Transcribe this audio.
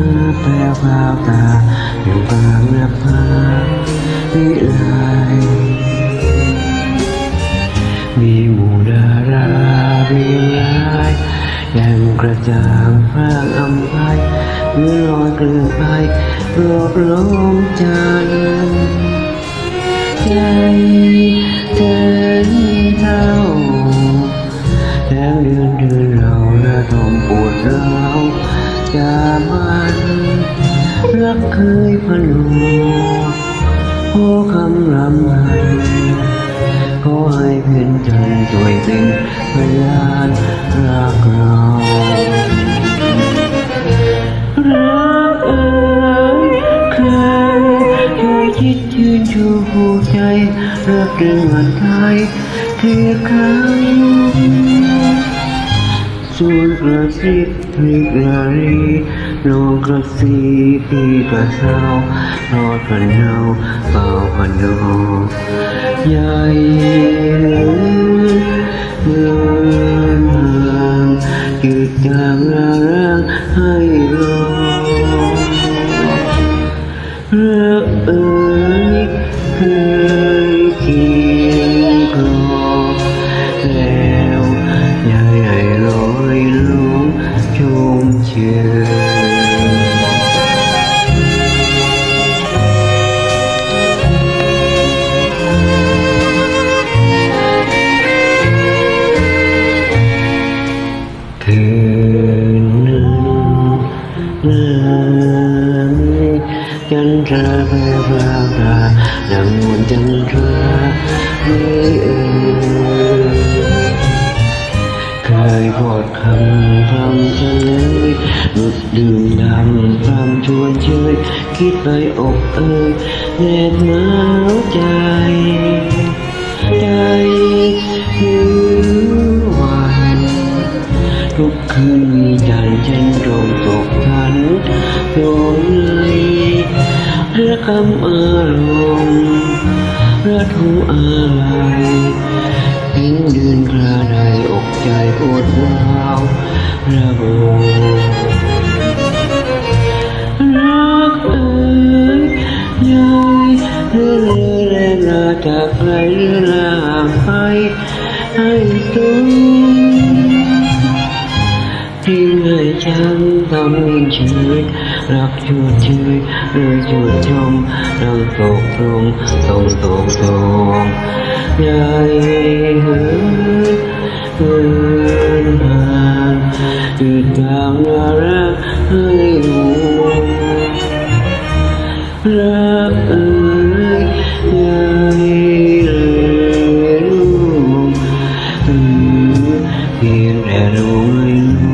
งมาแปรพราวตาอยู่กลางหน้าผาวิไลมีหมู่ดาราเรียงรายแย่งกระจ่างพร่างอำไพเมื่อลอยเกลื่อนไปรอบล้อมจันทร์ใจ จามันรักเคยพนมขอคำรำไห้ขอให้เพื่อนจันช่วยเป็นพยานรักเรารักเอ่ยเคยเคยคิดยืนชูหัวใจรักเรื่องวันไทยเทียครั้ง ส่วนกระซิบริกลารีนองกระซีปีกระเศร้ารอดกันเนาเป่าพันโดใหญ่เมืองห่างจืดจางร่างร่างให้รอรักเอ่ยเคย มเชยคืนนั้นเรื่อ อดคำพรำเฉลยหลุดดื่มดำพรำชวนเชยคิดไปอกเอ่ยแนบหนาวใจ ใจหิววัน ทุกคืนมีจันทร์ฉันตรงตกทันโดนเลยระคำอารมณ์ระทุอะไรทิ้งเดือนกระไดอกใจ ปวดร้าวระบมรักเอ่ยยายเรื่อเรื่อแรงลาจากใครเรื่ Here and only you.